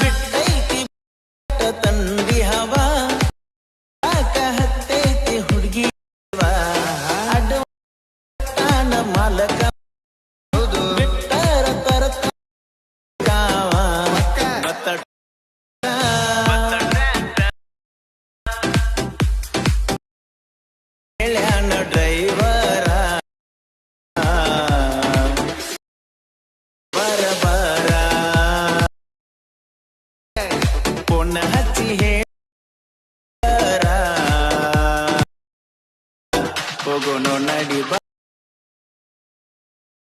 ಬಿಟ್ಟೈತಿ ತಂದಿ ಹವ ಹತ್ತೈತಿ ಹುಡುಗಿ ಅಡ್ಡ ಮಾಲಕ ಹೋಗೋಣ ನಡಿ ಬಾ.